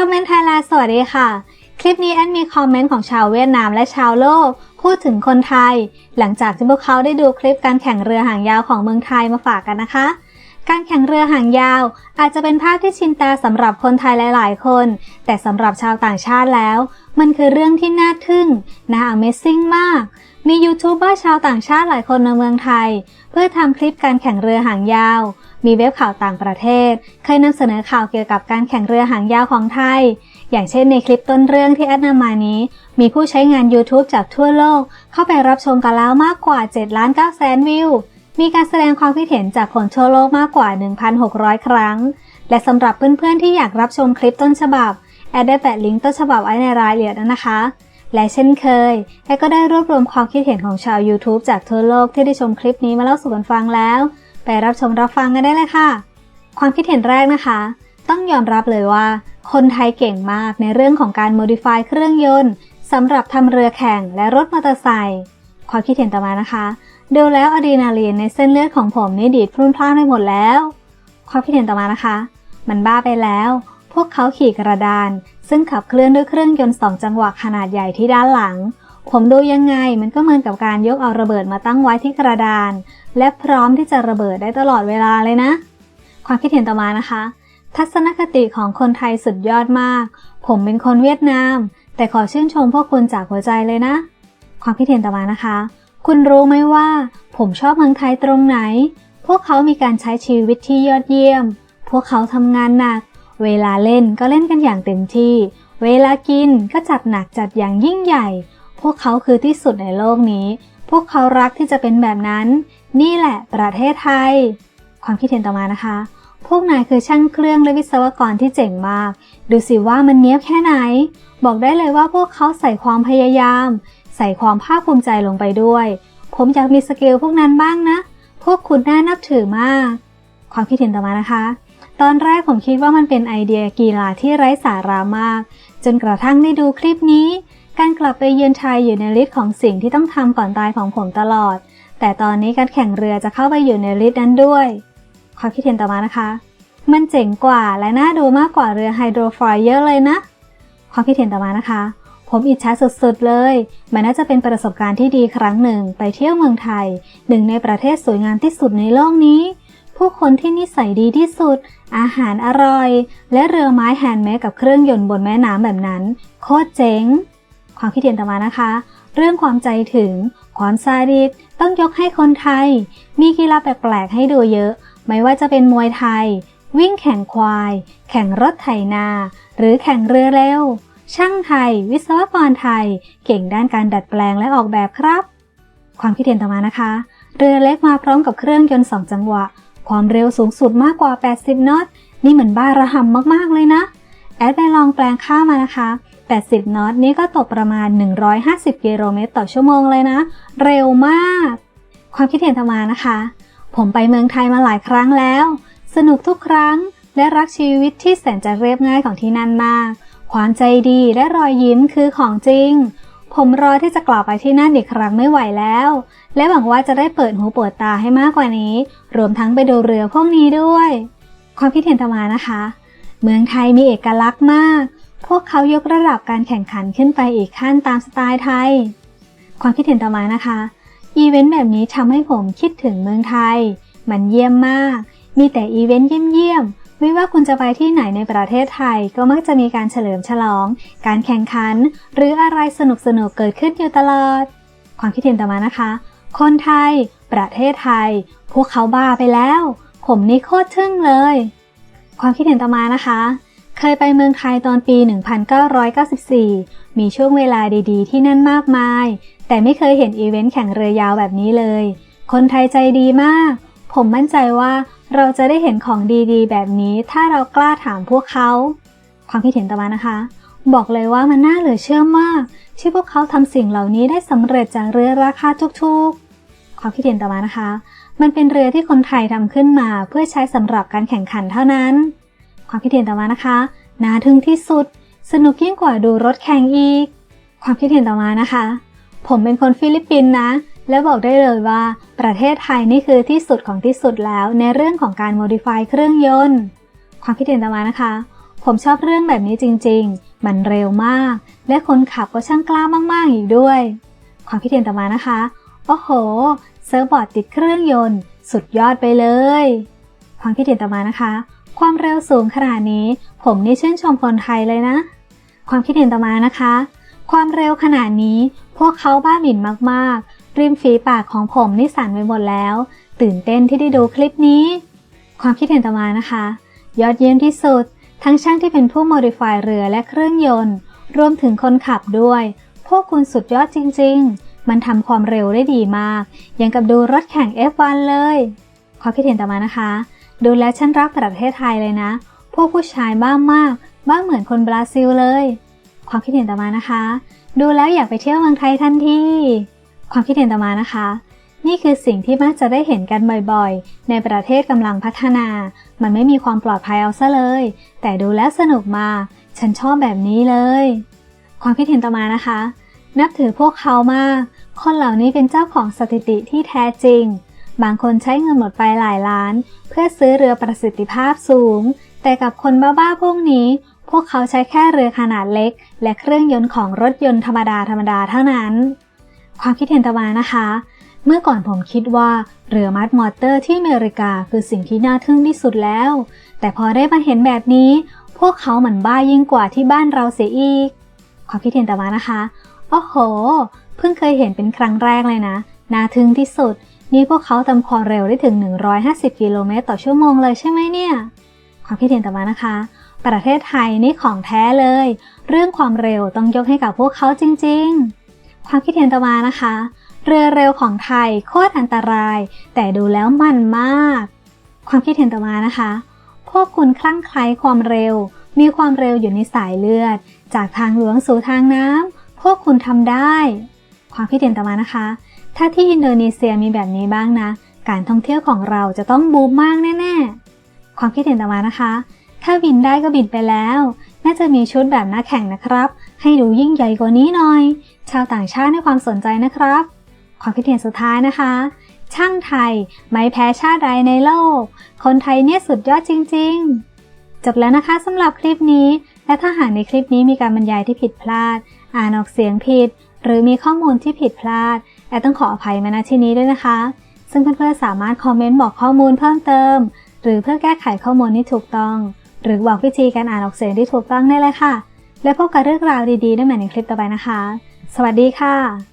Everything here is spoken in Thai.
อมเมนต์ไทยแลนด์สวัสดีค่ะ คลิปนี้แอนมีคอมเมนต์ของชาวเวียดนามและชาวโลก พูดถึงคนไทย หลังจากที่พวกเขาได้ดูคลิปการแข่งเรือหางยาวของเมืองไทยมาฝากกันนะคะ การแข่งเรือหางยาว อาจจะเป็นภาพที่ชินตาสำหรับคนไทยหลาย ๆ คน แต่สำหรับชาวต่างชาติแล้ว มันคือเรื่องที่น่าทึ่ง น่า Amazing มาก มียูทูบเบอร์ชาวต่างชาติหลายคนในเมืองไทย เพื่อทำคลิปการแข่งเรือหางยาว มีเว็บข่าวต่างประเทศ เคยนำเสนอข่าวเกี่ยวกับการแข่งเรือหางยาวของไทย อย่างเช่นในคลิปต้นเรื่องที่แอดนำมานี้ มีผู้ใช้งาน YouTube จากทั่วโลก เข้าไปรับชมกันแล้วมากกว่า 7 ล้าน9แสนวิว มีการแสดงความคิดเห็นจากคนทั่วโลกมากกว่า 1,600 ครั้ง และสำหรับเพื่อนๆที่อยากรับชมคลิปต้นฉบับ แอดได้แปะลิงก์ต้นฉบับไว้ในรายละเอียดนะคะ และเช่นเคย แอดก็ได้รวบรวมความคิดเห็นของชาว YouTube จากทั่วโลกที่ได้ชมคลิปนี้มาเล่าสู่กันฟังแล้ว ไปรับชมรับฟังกันได้เลยค่ะ ความคิดเห็นแรกนะคะ ต้องยอมรับเลยว่า คนไทยเก่งมากในเรื่องของการ modify เครื่องยนต์สำหรับทำเรือแข่งและรถมอเตอร์ไซค์ ความคิดเห็นต่อมานะคะ ดูแล้วอะดรีนาลีนในเส้นเลือดของผมนี่ดีดพรุ่นพล่านไปหมดแล้ว ความคิดเห็นต่อมานะคะ มันบ้าไปแล้ว พวกเขาขี่กระดาน ซึ่งขับเคลื่อนด้วยเครื่องยนต์สองจังหวะขนาดใหญ่ที่ด้านหลัง ผมดูยังไงมันก็เหมือนกับการยกเอาระเบิดมาตั้งไว้ที่กระดาน และพร้อมที่จะระเบิดได้ตลอดเวลาเลยนะ ความคิดเห็นต่อมานะคะ ทัศนคติของคนไทยสุดยอดมาก ผมเป็นคนเวียดนาม แต่ขอชื่นชมพวกคุณจากหัวใจเลยนะ ความคิดเห็นต่อมานะคะ คุณรู้ไหมว่า ผมชอบเมืองไทยตรงไหน พวกเขามีการใช้ชีวิตที่ยอดเยี่ยม พวกเขาทำงานหนัก เวลาเล่นก็เล่นกันอย่างเต็มที่ เวลากินก็จัดหนักจัดอย่างยิ่งใหญ่ พวกเขาคือที่สุดในโลกนี้ พวกเขารักที่จะเป็นแบบนั้น นี่แหละประเทศไทย ความคิดเห็นต่อมานะคะ พวกนายคือช่างเครื่องและวิศวกรที่เจ๋งมาก ดูสิว่ามันเนี้ยบแค่ไหน บอกได้เลยว่าพวกเขาใส่ความพยายาม ใส่ความภาคภูมิใจลงไปด้วย ผมอยากมีสกิลพวกนั้นบ้างนะ พวกคุณน่านับถือมาก ความคิดเห็นต่อมานะคะ ตอนแรกผมคิดว่ามันเป็นไอเดียกีฬาที่ไร้สาระมาก จนกระทั่งได้ดูคลิปนี้ การกลับไปเยือนไทยอยู่ในลิสต์ของสิ่งที่ต้องทำก่อนตายของผมตลอด แต่ตอนนี้การแข่งเรือจะเข้าไปอยู่ในลิสต์นั้นด้วย ความคิดเห็นต่อมานะคะ มันเจ๋งกว่าและน่าดูมากกว่าเรือไฮโดรฟลายเยอะเลยนะ ความคิดเห็นต่อมานะคะ ผมอิจฉาสุดๆเลย มันน่าจะเป็นประสบการณ์ที่ดีครั้งหนึ่งไปเที่ยวเมืองไทย หนึ่งในประเทศสวยงามที่สุดในโลกนี้ ผู้คนที่นิสัยดีที่สุด อาหารอร่อย และเรือไม้แฮนด์เมดกับเครื่องยนต์บนแม่น้ำแบบนั้น โคตรเจ๋ง ความคิดเห็นต่อมานะคะ เรื่องความใจถึง ความซาดิสต้องยกให้คนไทย มีกีฬาแปลกๆให้ดูเยอะ ไม่ว่าจะเป็นมวยไทย วิ่งแข่งควาย แข่งรถไถนา หรือแข่งเรือเร็ว ช่างไทย วิศวกรไทย เก่งด้านการดัดแปลงและออกแบบครับ ความคิดเห็นต่อมานะคะ เรือเล็กมาพร้อมกับเครื่องยนต์สองจังหวะ ความเร็วสูงสุดมากกว่า 80 นอต นี่เหมือนบ้าระห่ำมากๆเลยนะ แอดไปลองแปลงค่ามานะคะ 80 นอตนี่ก็ตกประมาณ 150 กิโลเมตรต่อชั่วโมงเลยนะ เร็วมาก ความคิดเห็นต่อมานะคะ ผมไปเมืองไทยมาหลายครั้งแล้ว สนุกทุกครั้งและรักชีวิตที่แสนจะเรียบง่ายของที่นั่นมาก ความใจดีและรอยยิ้มคือของจริง ผมรอที่จะกลับไปที่นั่นอีกครั้งไม่ไหวแล้ว และหวังว่าจะได้เปิดหูเปิดตาให้มากกว่านี้ รวมทั้งไปดูเรือพวกนี้ด้วย ความคิดเห็นต่อมานะคะ เมืองไทยมีเอกลักษณ์มาก พวกเขายกระดับการแข่งขันขึ้นไปอีกขั้นตามสไตล์ไทย ความคิดเห็นต่อมานะคะ อีเวนต์แบบนี้ทำให้ผมคิดถึงเมืองไทย มันเยี่ยมมาก มีแต่อีเวนต์เยี่ยมๆ ไม่ว่าคุณจะไปที่ไหนในประเทศไทยก็มักจะมีการเฉลิมฉลอง การแข่งขัน หรืออะไรสนุกๆเกิดขึ้นอยู่ตลอด ความคิดเห็นต่อมานะคะ คนไทย ประเทศไทย พวกเขาบ้าไปแล้ว ผมนี่โคตรทึ่งเลย ความคิดเห็นต่อมานะคะ เคยไปเมืองไทยตอนปี 1994 มีช่วงเวลาดีๆ ที่นั่นมากมาย แต่ไม่เคยเห็นอีเวนต์แข่งเรือยาวแบบนี้เลย คนไทยใจดีมาก ผมมั่นใจว่า เราจะได้เห็นของดีๆ แบบนี้ถ้าเรากล้าถามพวกเขา ความคิดเห็นต่อมานะคะ บอกเลยว่ามันน่าเหลือเชื่อมาก ที่พวกเขาทำสิ่งเหล่านี้ได้สำเร็จจากเรือราคาทุกๆ ความคิดเห็นต่อมานะคะ มันเป็นเรือที่คนไทยทำขึ้นมาเพื่อใช้สำหรับการแข่งขันเท่านั้น ความคิดเห็นต่อมานะคะน่าทึ่งที่สุด สนุกยิ่งกว่าดูรถแข่งอีก ความคิดเห็นต่อมานะคะ ผมเป็นคนฟิลิปปินส์นะ และบอกได้เลยว่า ประเทศไทยนี่คือที่สุดของที่สุดแล้วในเรื่องของการ modify เครื่องยนต์ ความคิดเห็นต่อมานะคะ ผมชอบเรื่องแบบนี้จริง ๆ มันเร็วมาก และคนขับก็ช่างกล้ามากๆอีกด้วย ความคิดเห็นต่อมานะคะ โอ้โห เซิร์ฟบอร์ดติดเครื่องยนต์ สุดยอดไปเลย ความคิดเห็นต่อมานะคะ ความเร็วสูงขนาดนี้ ผมนี่ชื่นชมคนไทยเลยนะ ความคิดเห็นต่อมานะคะ ความเร็วขนาดนี้ พวกเขาบ้าบิ่นมากๆ ริมฝีปากของผมนี่สั่นไปหมดแล้ว ตื่นเต้นที่ได้ดูคลิปนี้ ความคิดเห็นต่อมานะคะ ยอดเยี่ยมที่สุด ทั้งช่างที่เป็นผู้โมดิฟายเรือและเครื่องยนต์ รวมถึงคนขับด้วย พวกคุณสุดยอดจริง ๆ มันทำความเร็วได้ดีมาก ยังกับดูรถแข่ง F1 เลย ความคิดเห็นต่อมานะคะ ดูแล้วฉันรักประเทศไทยเลยนะ พวกผู้ชายบ้ามาก บ้าเหมือนคนบราซิลเลย ความคิดเห็นต่อมานะคะ ดูแล้วอยากไปเที่ยวเมืองไทยทันที ความคิดเห็นต่อมานะคะ นี่คือสิ่งที่มักจะได้เห็นกันบ่อยๆ ในประเทศกำลังพัฒนา มันไม่มีความปลอดภัยเอาซะเลย แต่ดูแล้วสนุกมา ฉันชอบแบบนี้เลย ความคิดเห็นต่อมานะคะ นับถือพวกเขามาก คนเหล่านี้เป็นเจ้าของสถิติที่แท้จริง บางคนใช้เงินหมดไปหลายล้าน เพื่อซื้อเรือประสิทธิภาพสูง แต่กับคนบ้าๆพวกนี้ พวกเขาใช้แค่เรือขนาดเล็ก และเครื่องยนต์ของรถยนต์ธรรมดาธรรมดาเท่านั้น ความคิดเห็นต่อมานะคะ เมื่อก่อนผมคิดว่าเรือมัดมอเตอร์ที่อเมริกาคือสิ่งที่น่าทึ่งที่สุดแล้ว แต่พอได้มาเห็นแบบนี้ พวกเขาเหมือนบ้ายิ่งกว่าที่บ้านเราเสียอีก ความคิดเห็นต่อมานะคะ โอ้โห เพิ่งเคยเห็นเป็นครั้งแรกเลยนะ น่าทึ่งที่สุด นี่พวกเขาทำความเร็วได้ถึง 150 กิโลเมตรต่อชั่วโมงเลยใช่ไหมเนี่ย ความคิดเห็นต่อมานะคะ ประเทศไทยนี่ของแท้เลย เรื่องความเร็วต้องยกให้กับพวกเขาจริง ๆ ความคิดเห็นต่อมานะคะ เรือเร็วของไทยโคตรอันตราย แต่ดูแล้วมันมาก ความคิดเห็นต่อมานะคะ พวกคุณคลั่งไคล้ความเร็ว มีความเร็วอยู่ในสายเลือด จากทางหลวงสู่ทางน้ำพวกคุณทำได้ ความคิดเห็นต่อมานะคะ ถ้าที่อินโดนีเซียมีแบบนี้บ้างนะ การท่องเที่ยวของเราจะต้องบูมมากแน่ ๆ ความคิดเห็นต่อมานะคะ ถ้าบินได้ก็บินไปแล้ว น่าจะมีชุดแบบนักแข่งนะครับ ให้ดูยิ่งใหญ่กว่านี้หน่อย ชาวต่างชาติให้ความสนใจนะครับ ความคิดเห็นสุดท้ายนะคะ ช่างไทยไม่แพ้ชาติใดในโลก คนไทยเนี่ยสุดยอดจริง ๆ จบแล้วนะคะสำหรับคลิปนี้ และถ้าหากในคลิปนี้มีการบรรยายที่ผิดพลาด อ่านออกเสียงผิด หรือมีข้อมูลที่ผิดพลาดแอดต้องขออภัยมาณที่นี้ด้วยนะคะ ซึ่งเพื่อนๆสามารถคอมเมนต์บอกข้อมูลเพิ่มเติม หรือเพื่อแก้ไขข้อมูลที่ถูกต้อง หรือบอกวิธีการอ่านออกเสียงที่ถูกต้องได้เลยค่ะ และพบกับเรื่องราวดีๆได้ใหม่ในคลิปต่อไปนะคะ สวัสดีค่ะ